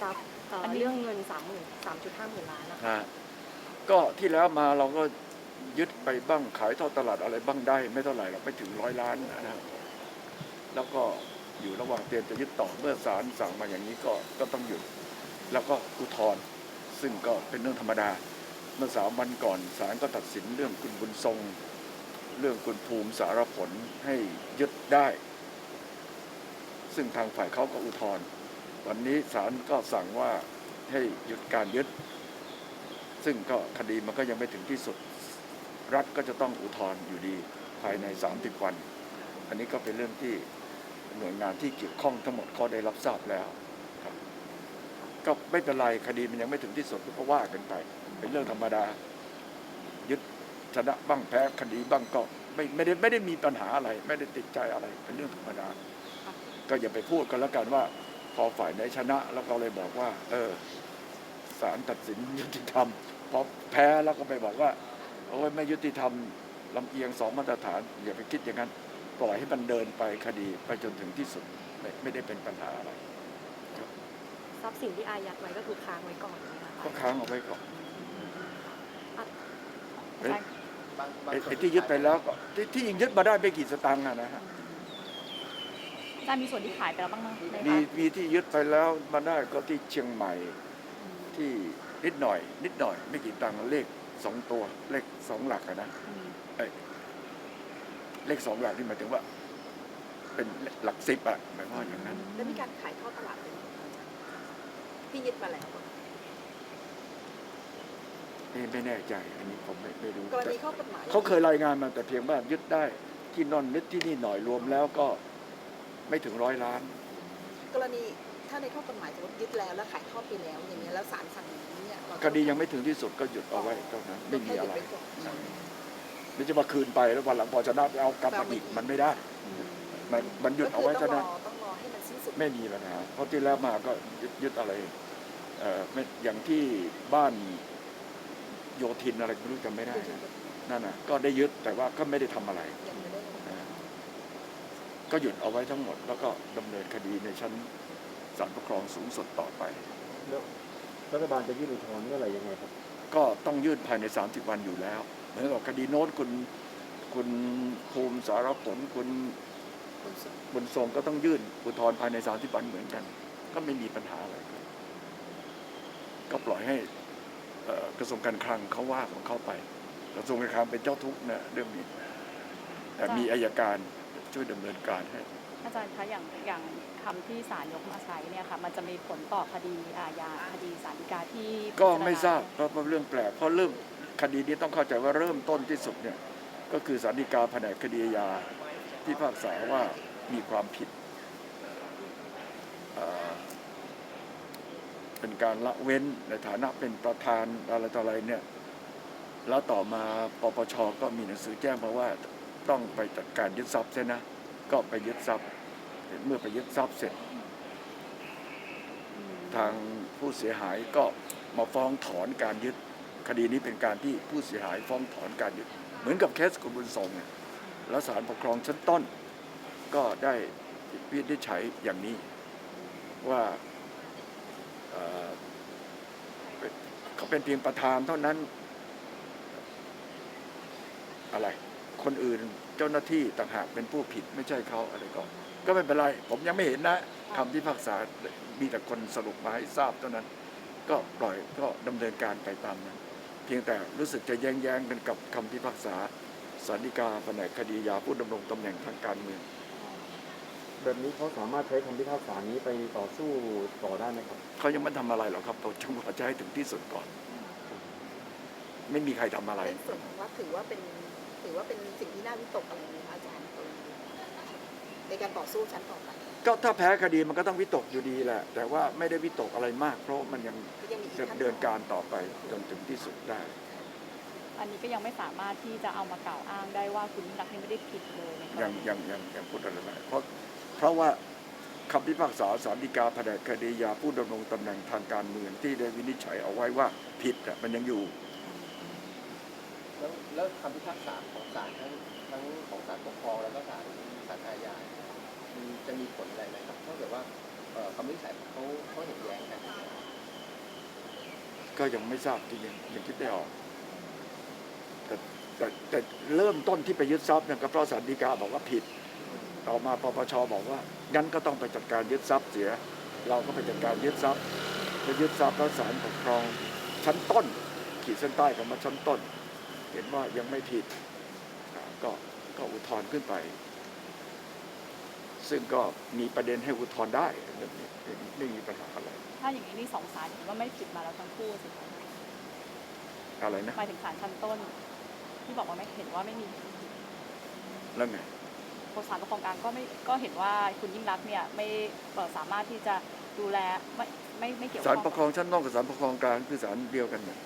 ทรัพย์เอ่ออันนี้ เรื่องเงินสามหมื่นสามจุดห้าหมื่นล้านนะคะ ฮะก็ที่แล้วมาเราก็ยึดไปบ้างขายทอดตลาดอะไรบ้างได้ ไม่เท่าไหร่หรอกไม่ถึงร้อยล้านนะแล้วก็อยู่ระหว่างเตรียมจะยึดต่อเมื่อศาลสั่งมาอย่างนี้ก็ก็ต้องหยุด แล้วก็อุทธรณ์ซึ่งก็เป็นเรื่องธรรมดา เมื่อสามวันก่อนศาลก็ตัดสินเรื่องคุณบุญทรง เรื่องคุณภูมิสารผลให้ยึดได้ ซึ่งทางฝ่ายเขาก็อุทธรณ์ วันนี้ศาลก็สั่งว่าให้หยุดการยึด ซึ่งก็คดีมันก็ยังไม่ถึงที่สุด รัฐก็จะต้องอุทธรณ์อยู่ดีภายใน 30 วัน อันนี้ก็เป็นเรื่องที่หน่วยงานที่เกี่ยวข้องทั้งหมดเขาได้รับทราบแล้วครับก็ไม่เป็นไรคดีมันยังไม่ถึงที่สุดก็ว่ากันไป เป็นเรื่องธรรมดา ยึดชนะบ้างแพ้คดีบ้างก็ไม่ไม่ได้ไม่ได้มีปัญหาอะไร ไม่ได้ติดใจอะไร เป็นเรื่องธรรมดา ก็อย่าไปพูดกันแล้วกันว่า พอฝ่ายไหนชนะ แล้วก็เลยบอกว่า เออศาลตัดสินยุติธรรมพอแพ้แล้วก็ไปบอกว่าโอ้ยไม่ยุติธรรมลำเอียงสองมาตรฐาน อย่าไปคิดอย่างนั้น ปล่อยให้มันเดินไปคดีไปจนถึงที่สุดไม่ไม่ได้เป็นปัญหาอะไรทรัพย์สินที่อายัดไว้ก็คือค้างไว้ก่อนนะคะก็ค้างเอาไว้ก่อนอาจารย์ไอ้ไอ้ที่ยึดไปแล้วก็ที่ที่ยิงยึดมาได้ไม่กี่สตางค์อะนะฮะ อาจารย์มีส่วนที่ขายไปแล้วบ้างไหมไหมมีคะมีที่ยึดไปแล้วมาได้ก็ที่เชียงใหม่ที่นิดหน่อย นิดหน่อย ไม่กี่ตังค์เลขสองตัว เลขสองหลักอะนะอืมเลขสองหลักที่หมายถึงว่า เป็นหลักสิบอะหมายความว่าอย่างนั้น แล้วมีการขายทอดตลาดเลยที่ยึดมาแล้วอะนี่ไม่แน่ใจ อันนี้ผมไม่ไม่รู้กรแต่ณีข้อกฎหมายเขาเคยรายงานมาแต่เพียงว่ายึดได้ที่นอนนิดที่นี่หน่อยรวมแล้วก็ ไม่ถึงร้อยล้าน กรณีถ้าในข้อกฎหมายสมมติยึดแล้วแล้วขายทอดไปแล้วอย่างเงี้ยแล้วศาลสั่งอย่างนี้เนี่ยเราคดียังไม่ถึงที่สุดก็หยุดเอาไว้เท่านั้นไม่มีอะไรแค่หยุดว้ก่นไม่จะมาคืนไปแล้ววันหลังพอชนะไปเอากลับมาอีกมันไม่ได้ มันมันหยุดเอาไว้ก็เท่าคือนั้นต้องรอต้องรอให้มันสิ้นสุดไม่มีปัญหาเพราะที่แล้วมาก็ยึดยึดอะไรเอ่อไม่อย่างที่บ้านโยธินอะไรไม่รู้จำไม่ได้นะนั่นน่ะก็ได้ยึดแต่ว่าก็ไม่ได้ทำอะไรยังไม่ได้นะ ก็หยุดเอาไว้ทั้งหมด แล้วก็ดำเนินคดีในชั้นศาลปกครองสูงสุดต่อไป แล้วรัฐบาลจะยื่นอุทธรณ์เมื่อไหร่ยังไงครับ ก็ต้องยื่นภายใน 30 วันอยู่แล้ว เหมือนกับคดีโน้ตคุณคุณภูมิสารผลคุณคุณสุบุญทรงก็ต้องยื่นอุทธรณ์ภายใน 30 วันเหมือนกัน ก็ไม่มีปัญหาอะไรครับก็ปล่อยให้เอ่อกระทรวงการคลังเขาว่าของเขาไป กระทรวงการคลังเป็นเจ้าทุกข์นะเรื่องนี้แต่มีอายการ ช่วยดำเนินการให้อาจารย์คะอย่างอย่างคำที่ศาลยกมาใช้เนี่ยค่ะมันจะมีผลต่อคดีอาญาคดีศาลฎีกาที่ก็พิจณไม่ทราบเพราะว่าเรื่องแปลกเพราะเริ่มคดีนี้ต้องเข้าใจว่าเริ่มต้นที่สุดเนี่ยก็คือสารดีกาแผนกคดีอาญาที่พากษาว่ามีความผิดเอ่อเป็นการละเว้นในฐานะเป็นประธานอะไรต่ออะไรเนี่ยแล้วต่อมาปปชก็มีหนังสือแจ้งมาว่า ต้องไปจัดการยึดทรัพย์ใช่นะ ก็ไปยึดทรัพย์ เมื่อไปยึดทรัพย์เสร็จ ทางผู้เสียหายก็มาฟ้องถอนการยึด คดีนี้เป็นการที่ผู้เสียหายฟ้องถอนการยึด เหมือนกับเคสคุณบุญทรงเนี่ยแล้วศาลปกครองชั้นต้น ก็ได้วินิจฉัยอย่างนี้ว่าเขาเป็นเพียงประธานเท่านั้นอะไร คนอื่นเจ้าหน้าที่ต่างหากเป็นผู้ผิดไม่ใช่เขาอะไรก็ ก็ไม่เป็นไร ผมยังไม่เห็นนะคำพิพากษามีแต่คนสรุปมาให้ทราบเท่านั้น ก็ปล่อยก็ดำเนินการไปตามนั้น เพียงแต่รู้สึกจะแย้งๆกันกับคำพิพากษาสันนิกาแผนกคดียาผู้ดำรงตำแหน่งทางการเมืองแบบนี้เขาสามารถใช้คำพิพากษานี้ไปต่อสู้ต่อได้ไหมครับเขายังไม่ทำอะไรหรอกครับเราจังหวะจะให้ถึงที่สุดก่อน ไม่มีใครทำอะไรในส่วนของว่าถือว่าเป็น ถือว่าเป็นสิ่งที่น่าวิตกอะไรไหมคะอาจารย์ตรงนี้ในการต่อสู้ชั้นต่อไปก็ถ้าแพ้คดีมันก็ต้องวิตกอยู่ดีแหละ แต่ว่าไม่ได้วิตกอะไรมาก เพราะมันยังยังมีอีกจะขั้นตอนเดินการต่อไปจนถึงที่สุดได้ อันนี้ก็ยังไม่สามารถที่จะเอามากล่าวอ้างได้ว่าคุณยิ่งรักษณ์นี่ไม่ได้ผิดเลยในกรยังณียังยังยังพูดอะไรไม่ได้เพราะเพราะว่าคำพิพากษาสารดีกาแผนกคดียาผู้ดำรงตำแหน่งทางการเมืองที่ได้วินิจฉัยเอาไว้ว่าผิดอะมันยังอยู่ แล้วแล้วคำพิพากษาของศาลทั้งทั้งของศาลปกครองแล้วก็ศาลศาลอาญามันจะมีผลอะไรไหมครับถ้าเกิดว่าเอ่อคำวินิจฉัยเขาเขาเห็นแย้งกันก็ยังไม่ทราบจริงๆยังคิดไม่ออก แต่แต่แต่เริ่มต้นที่ไปยึดทรัพย์เนี่ยก็เพราะศาลฎีกาบอกว่าผิด ต่อมาปปชบอกว่างั้นก็ต้องไปจัดการยึดทรัพย์เสีย เราก็ไปจัดการยึดทรัพย์ไปยึดทรัพย์แล้วศาลปกครองชั้นต้น ขีดเส้นใต้คำว่าชั้นต้น เห็นว่ายังไม่ผิดอ่าก็ก็อุทธรณ์ขึ้นไป ซึ่งก็มีประเด็นให้อุทธรณ์ได้เรื่องนี้ไม่มีไม่มีปัญหาอะไร ถ้าอย่างนี้นี่สองศาลเห็นว่าไม่ผิดมาแล้วทั้งคู่สิคะอะไรนะหมายถึงศาลชั้นต้น ที่บอกว่าไม่เห็นว่าไม่มีแล้วไงโฆษาลปกครองกลางก็ไม่ก็เห็นว่าคุณยิ่งรักษณ์เนี่ยไม่เอ่อสามารถที่จะดูแลไม่ไม่ไม่เกี่ยวศาข้ลองปกครองชั้นนอกกับศาลปกครองกลางคือศาลเดียวกันเนี่ย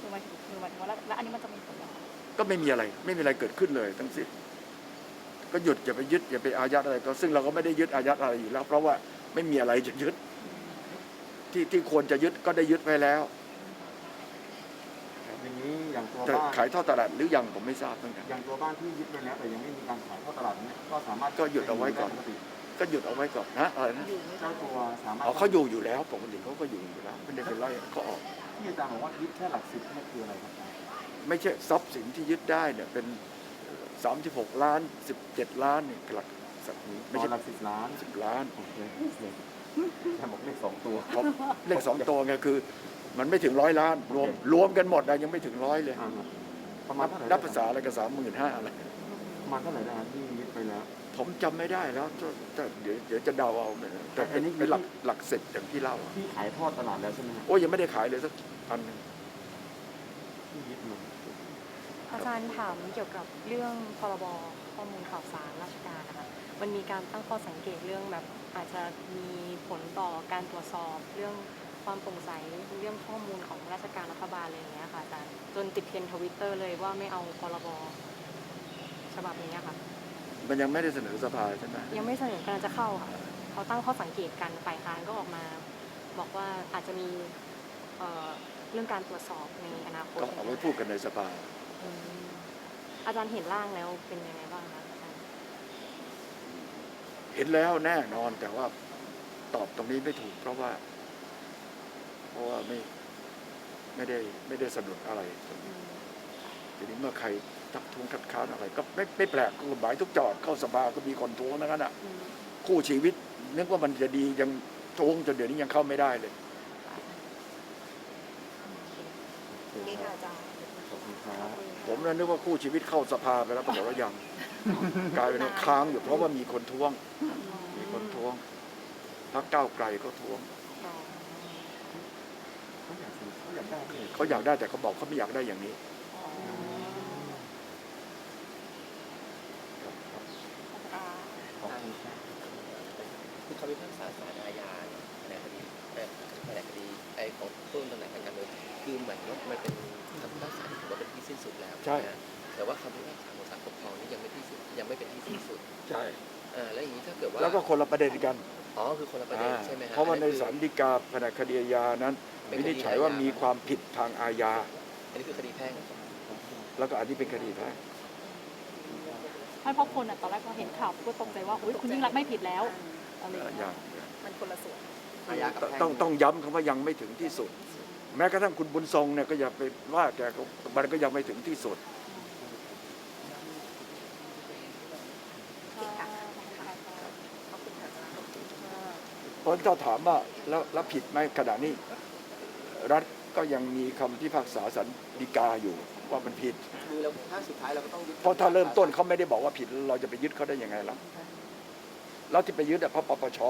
คือหมายถึงคือหมายถึงว่าแล้วแล้วอันนี้มันจะมีผลยังไง ก็ไม่มีอะไร ไม่มีอะไรเกิดขึ้นเลย ทั้งสิ้นก็หยุดอย่าไปยึดอย่าไปอายัดอะไรก็ซึ่งเราก็ไม่ได้ยึดอายัดอะไรอยู่แล้ว เพราะว่าไม่มีอะไรจะยึด ที่ที่ควรจะยึดก็ได้ยึดไว้แล้วอย่างนี้อย่างตัวจะบ้านขายทอดตลาดหรือยังผมไม่ทราบเหมือนกันอย่างตัวบ้านที่ยึดไปแล้วแต่ยังไม่มีการขายเข้าตลาดเนี่ยก็สามารถก็หยุดเอาไว้ก่อนปติก็หยุดเอาไว้ก่อนนะอะไรนะเจ้าตัวสามารถอ๋อเขาอยู่อยู่แล้วปกติเขาก็อยู่อยู่แล้วไม่ได้เป็นไรเขาออกที่อาจารย์บอกว่ายึดแค่หลักสิบเนี่ยคืออะไรครับอาจารย์ ไม่ใช่ทรัพย์สินที่ยึดได้เนี่ยเป็นสามสิบหกล้านสิบเจ็ดล้านนี่หลักสักนี้ไม่ตอใช่นหลักสิบล้านสิบล้านโอเคอาจารย์บอกเลขสองตัวเพราะเลขสองตัวไงคือ มันไม่ถึงร้อยล้านรวมรวมกันหมดนะยังไม่ถึงร้อยเลย อ่าฮะประมาณเท่าไหร่นับภาษาอะไรก็สามหมื่นห้าอะไร ประมาณเท่าไหร่นะครับที่ยึดไปแล้ว ผมจำไม่ได้แล้วจะจะเดี๋ยวเดี๋ยวจะเดาเอาเนี่ยแต่อันนี้คือเป็นหลักหลักสิบอย่างที่เล่าอะที่ขายทอดตลาดแล้วใช่ไหมครับโอ้ยยังไม่ได้ขายเลยสักอันหนึ่งที่ยึดมา อาจารย์ถามเกี่ยวกับเรื่องพรบข้อมูลข่าวสารราชการนะคะมันมีการตั้งข้อสังเกตเรื่องแบบอาจจะมีผลต่อการตรวจสอบเรื่องความโปร่งใสเรื่องข้อมูลของราชการรัฐบาลอะไรอย่างเงี้ยค่ะอาจารย์จนติดเทรนทวิตเตอร์ Twitter เลยว่าไม่เอาพรบฉบับนี้ค่ะ มันยังไม่ได้เสนอสภาใช่ไหมยังไม่เสนอกำลังจะเข้าค่ะเขาตั้งข้อสังเกตกันฝ่ายค้านก็ออกมา บอกว่าอาจจะมีเอ่อเรื่องการตรวจสอบในอนาคตก็เอาไว้พูดกันในสภา อืมอาจารย์เห็นร่างแล้วเป็นยังไงบ้างคะอาจารย์เห็นแล้วแน่นอนแต่ว่าตอบตรงนี้ไม่ถูก เพราะว่า เพราะว่าไม่ไม่ได้ไม่ได้สนุนอะไรตรงนี้ทีนี้เมื่อใครทักท้วงคัดค้านอะไร ก็ไม่ไม่แปลกกฎหมายทุกจอดเข้าสภาก็มีคนท้วงนั่นอะอืมคู่ชีวิต นึกว่ามันจะดียังท้วงจนเดี๋ยวนี้ยังเข้าไม่ได้เลยโอเคค่ะอาจารย์ ขอบคุณครับผมนั้นนึกว่าคู่ชีวิตเข้าสภาไปแล้วปรากฏว่ายัง กลายเป็นว่าค้างอยู่เพราะว่ามีคนท้วง มีคนท้วงพรรคก้าวไกลก็ท้วงอ๋อเขาอยากซื้อเขาอยากได้เลยเขาอยากได้แต่เขาบอกเขาไม่อยากได้อย่างนี้ครับครับอ่าขอบคุณครับคือคำพิพากษาศาลอาญาเนี่ยแผนกคดีเอ่อแผนกคดีไอ้ของต้นตำแหน่งทางการเมืองคือหมายถึงว่ามันเป็น คำพิพากษาที่ถือว่าเป็นที่สิ้นสุดแล้วใช่ นะแต่ว่าคำพิพากษาของศาลปกครองนี่ยังไม่ที่สุดยังไม่เป็นที่สิ้นสุดใช่ อ่าแล้วอย่างนี้ถ้าเกิดว่าแล้วก็คนละประเด็นกันอ๋อคือคนละประเด็นอ่าใช่ไหมฮเพราะว่าในอัคือศาลฎีกาแผนกคดีอาญานั้นเป็นวิคดีนิจฉัยว่าอาญามี มีความผิดทางอาญา อันนี้คือคดีแพ่งแล้วก็อันนี้เป็นคดีแพ่งไม่เพราะคนอะตอนแรกพอเห็นข่าวก็ตกใจว่าอุ้ยคุณยิ่งรักษณ์ไม่ผิดแล้วอะไรอย่างอเงี้ยย่างมันคนละส่วนอาญากับแพ่งต้องต้องย้ำคำว่ายังไม่ถึงที่สุด แม้กระทั่งคุณบุญทรงเนี่ยก็อย่าไปว่าแกก็มันก็ยังไม่ถึงที่สุดขอบคุณค่ะอาจารย์เพราะถ้าถามว่าแล้วแล้วผิดไหมขณะนี้ รัฐก็ยังมีคำพิพากษาสันฎีกาอยู่ว่ามันผิดคือเราถ้าสุดท้ายเราก็ต้องยึดเพราะถ้าเริ่มต้นเขาไม่ได้บอกว่าผิดเราจะไปยึดเขาได้ยังไงล่ะแล้วที่ไปยึดอะเพราะปปช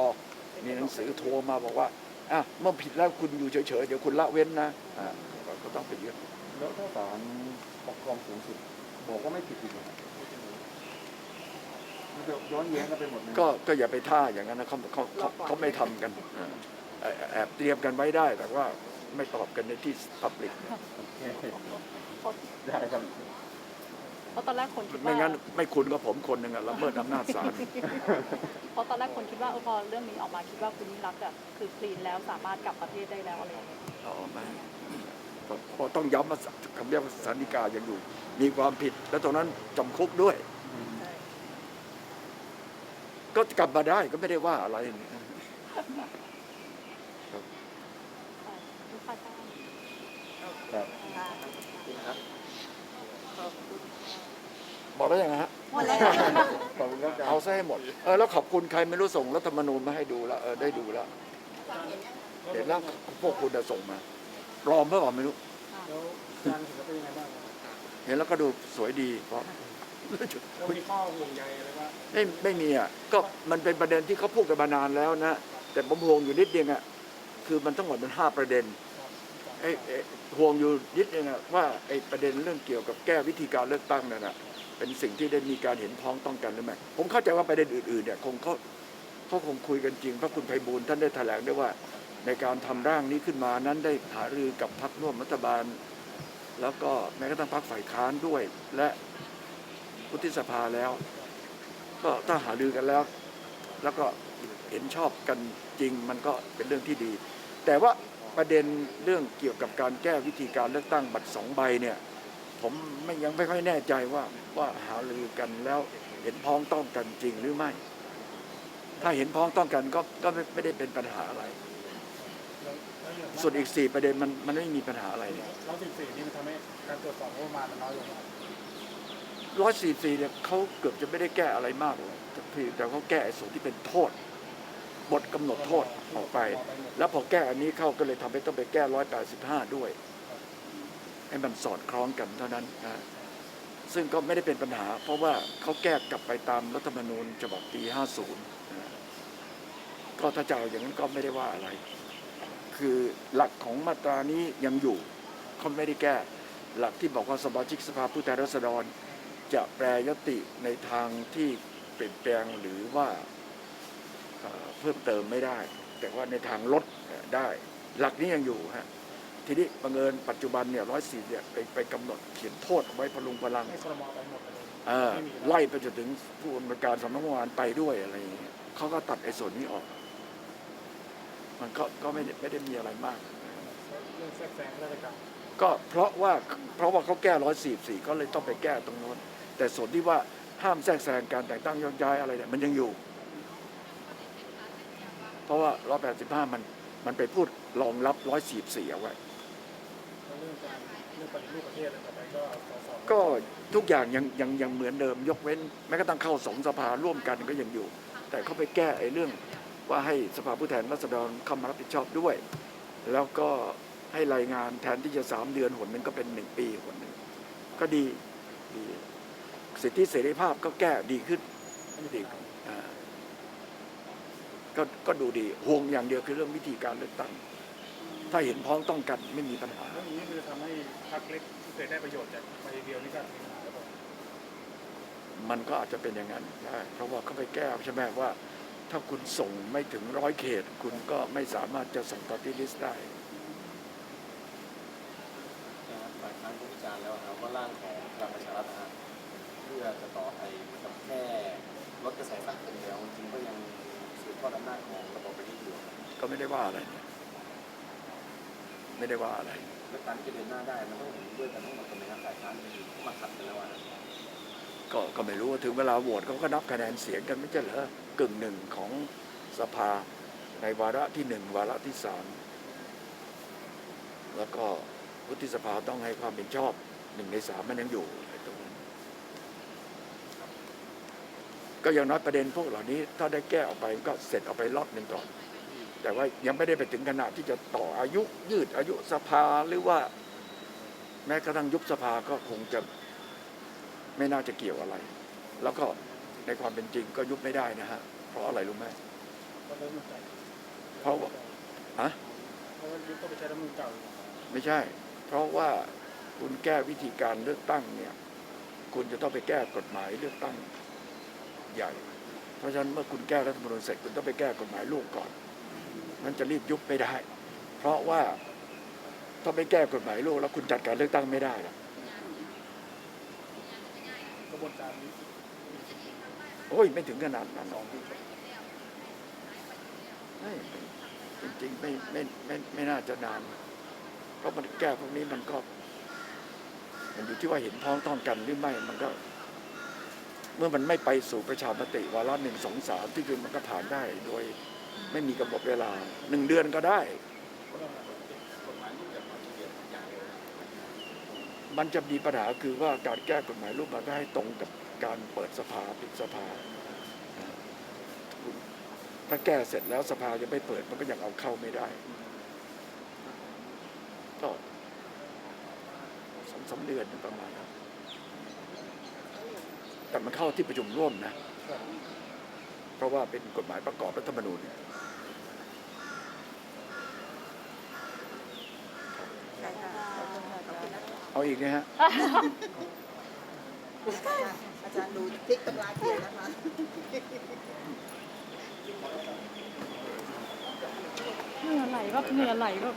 มีหนังสือโทรมาบอกว่า อะเมื่อผิดแล้วคุณอยู่เฉยๆเดี๋ยวคุณละเว้นนะอะก็ก็ต้องไปยึดแล้วถ้าศาลปกครองสูงสุดบอกว่าไม่ผิดอีกเหรอมันจะย้อนแย้งกันไปหมดเลยก็ก็อย่าไปท่าอย่างนั้นนะเขาเขาเขาเขาไม่ทำกันเอ่อแอบเตรียมกันไว้ได้แต่ว่าไม่ตอบกันในที่พับลิกได้ครับเพ ราะตอนแรกคนคิดว่าไม่งั้นไม่คุณก็ผมคนหนึ่งอะละเมิดอำนาจศาลเพราะตอนแรกคนคิดว่าเออพอเรื่องนี้ออกมาคิดว่าคุณยิ่งรักษณ์แบบคือคลีนแล้วสามารถกลับประเทศได้แล้วอะไรอย่างเงี้ยอ๋อไม่เพราะเพราะต้องย้ำว่าคำเรียกว่าสันนิกายังอยู่ มีความผิด และตรงนั้นจำคุกด้วย ก็กลับมาได้ก็ไม่ได้ว่าอะไรนี่ใช่ทุกภาคใต้ครับ บอกแล้วยังไงฮะหมดแล้ว ขอบคุณครับอาจารย์เอาซะให้หมดเออแล้วขอบคุณใครไม่รู้ส่งรัฐธรรมนูญมาให้ดูแล้วเออได้ดูแล้วเห็นแล้วพวกคุณจะส่งมาปลอมเพื่อเปล่าไม่รู้ แล้วการถือว่าเป็นยังไงบ้างครับเห็นแล้วก็ดูสวยดีเพราะ แล้วมีข้อห่วงใยอะไรว่าไม่ไม่มีอะก็มันเป็นประเด็นที่เขาพูดกันมานานแล้วนะแต่ผมห่วงอยู่นิดเดียวอะคือมันทั้งหมดมันห้าประเด็นไอ้ไอ้ห่วงอยู่นิดเดียวอะว่าไอ้ประเด็นเรื่องเกี่ยวกับแก้วิธีการเลือกตั้งนั่นน่ะ เป็นสิ่งที่ได้มีการเห็นพ้องต้องกันหรือไม่ผมเข้าใจว่าประเด็นอื่นๆเนี่ยคงเขาเขาคงคุยกันจริงเพราะคุณไพบูลย์ท่านได้แถลงด้วยว่าในการทำร่างนี้ขึ้นมานั้นได้หารือกับพรรคร่วมรัฐบาล แล้วก็แม้กระทั่งพรรคฝ่ายค้านด้วย และวุฒิสภาแล้ว ก็ถ้าหารือกันแล้ว แล้วก็เห็นชอบกันจริงมันก็เป็นเรื่องที่ดี แต่ว่าประเด็นเรื่องเกี่ยวกับการแก้วิธีการเลือกตั้งบัตรสองใบเนี่ย ผมไม่ยังไม่ค่อยแน่ใจว่าว่าหารือกันแล้วเห็นพ้องต้องกันจริงหรือไม่ ถ้าเห็นพ้องต้องกันก็ก็ไม่ไม่ได้เป็นปัญหาอะไรแล้วแล้วอย่างส่วนอีกสี่ประเด็นมันมันไม่มีปัญหาอะไรเนี่ยร้อยสิบสี่นี่มันทำให้การตรวจสอบงบประมาณมันน้อยลงครับร้อยสี่สี่เนี่ยเขาเกือบจะไม่ได้แก้อะไรมากเลยเพียงแต่เขาแก้ไอ้ส่วนที่เป็นโทษบทกำหนดโทษออกไป แล้วพอแก้อันนี้เข้าก็เลยทำให้ต้องไปแก้ร้อยแปดสิบห้าด้วย ให้มันสอดคล้องกันเท่านั้นนะซึ่งก็ไม่ได้เป็นปัญหา เพราะว่าเขาแก้กลับไปตามรัฐธรรมนูญฉบับปี 50นะก็ถ้าจะเอาอย่างนั้นก็ไม่ได้ว่าอะไร คือหลักของมาตรานี้ยังอยู่เขาไม่ได้แก้ หลักที่บอกว่าสมาชิกสภาผู้แทนราษฎร จะแปรยติในทางที่เปลี่ยนแปลงหรือว่าเพิ่มเติมไม่ได้ แต่ว่าในทางลดได้ หลักนี้ยังอยู่ฮะ ทีนี้บังเอิญปัจจุบันเนี่ยร้อยสี่เนี่ยไปไปกำหนดเขียนโทษเอาไว้พลุงพลังให้ครมไปหมดเลยเออไม่มีไล่ไปจนถึงผู้อำนวยการสำนักงานไปด้วยอะไรอย่างเงี้ยเขาก็ตัดไอ้ส่วนนี้ออก มันก็ก็ไม่ได้ไม่ได้มีอะไรมาก เรื่องแทรกแซงราชการก็เพราะว่าเพราะว่าเขาแก้ร้อยสี่สี่ก็เลยต้องไปแก้ตรงโน้น แต่ส่วนที่ว่าห้ามแทรกแซงการแต่งตั้งโยกย้ายอะไรเนี่ยมันยังอยู่ เพราะว่าร้อยแปดสิบห้ามันมันไปพูดรองรับร้อยสี่สี่เอาไว้แล้ว เรื่องการเรื่องปฏิรูปประเทศอะไรต่อไปก็สสก็ทุกอย่างยังยังยังเหมือนเดิม ยกเว้น แม้กระทั่งเข้าสองสภาร่วมกันก็ยังอยู่ แต่เขาไปแก้ไอ้เรื่องว่าให้สภาผู้แทนราษฎรเข้ามารับผิดชอบด้วย แล้วก็ให้รายงานแทนที่จะสามเดือนหนหนึ่งก็เป็นหนึ่งปีหนหนึ่งก็ดีดีสิทธิเสรีภาพก็แก้ดีขึ้นดีขึ้นอ่าก็ก็ดูดีห่วงอย่างเดียวคือเรื่องวิธีการเลือกตั้ง ถ้าเห็นพ้องต้องกันไม่มีปัญหาเรื่องนี้คือทำให้พรรคเล็กที่เคยได้ประโยชน์จากไปเดียวนี่ก็มีปัญหาแล้วก็มันก็อาจจะเป็นอย่างนั้นได้เพราะว่าเขาไปแก้ใช่ไหมว่า ถ้าคุณส่งไม่ถึงร้อยเขต คุณก็ไม่สามารถจะส่งปฏิลิสต์ได้ นะครับฝ่ายค้านก็วิจารณ์แล้วครับว่าร่างของพลังประชารัฐนะฮะเพื่อจะต่อไอ้เหมือนกับแค่ลดกระแสสังคมแล้วจริงๆก็ยังสืบทอดอำนาจของระบบไปที่อยู่ ก็ไม่ได้ว่าอะไรเนี่ย ไม่ได้ว่าอะไรและการที่จะเดินหน้าได้มันต้องเห็นด้วยกันทั้งหมดกันนะครับฝ่ายค้านมีมาขัดกันแล้วอะก็ก็ไม่รู้ว่าถึงเวลาโหวตเขาก็นับคะแนนเสียงกันไม่ใช่เหรอกึ่งหนึ่งของสภาในวาระที่หนึ่งวาระที่สามแล้วก็วุฒิสภาต้องให้ความเห็นชอบหนึ่งในสามมันยังอยู่ไอ้ตรงนั้นก็อย่างน้อยประเด็นพวกเหล่านี้ถ้าได้แก้ออกไปก็เสร็จออกไปรอบหนึ่งก่อน แต่ว่ายังไม่ได้ไปถึงขนาดที่จะต่ออายุยืดอายุสภาหรือว่า แม้กระทั่งยุบสภาก็คงจะไม่น่าจะเกี่ยวอะไร แล้วก็ในความเป็นจริงก็ยุบไม่ได้นะฮะ เพราะอะไรรู้ไหมก็เริ่มมุนเก่าเพราะว่าอะเพราะว่ายุคก็ไปใช้รัฐธรรมนูลเก่าอยู่ไม่ใช่ เพราะว่าคุณแก้วิธีการเลือกตั้งเนี่ย คุณจะต้องไปแก้กฎหมายเลือกตั้งใหญ่ เพราะฉะนั้นเมื่อคุณแก้รัฐธรรมนูญเสร็จคุณต้องไปแก้กฎหมายลูกก่อน มันจะรีบยุบไม่ได้ เพราะว่าถ้าไม่แก้กฎหมายลูกแล้วคุณจัดการเลือกตั้งไม่ได้หรอกกระบวนการนี้โอ้ยไม่ถึงขนาดนั้นหรอกไม่จริงๆไม่ไม่ไม่ไม่น่าจะนาน เพราะมันแก้พวกนี้มันก็ มันอยู่ที่ว่าเห็นพ้องต้องกันหรือไม่มันก็ เมื่อมันไม่ไปสู่ประชามติวาระหนึ่งสองสามที่จริงมันก็ผ่านได้โดย ไม่มีกำหนดเวลาหนึ่งเดือนก็ได้ มันจะมีปัญหาคือว่าการแก้กฎหมายรูปมาก็ให้ตรงกับการเปิดสภาปิดสภา ถ้าแก้เสร็จแล้วสภายังไม่เปิดมันก็ยังเอาเข้าไม่ได้ก็สองสามเดือนประมาณนั้นแต่มันเข้าที่ประชุมร่วมนะ เพราะว่าเป็นกฎหมายประกอบรัฐธรรมนูญเนี่ยได้ค่ะขอบคุณค่ะขอบคุณนะคะเอาอีกนะฮะ อาจารย์ดูพลิกตำราเขียนนะคะเหงื่อไหลแบบเหงื่อไหลแบบ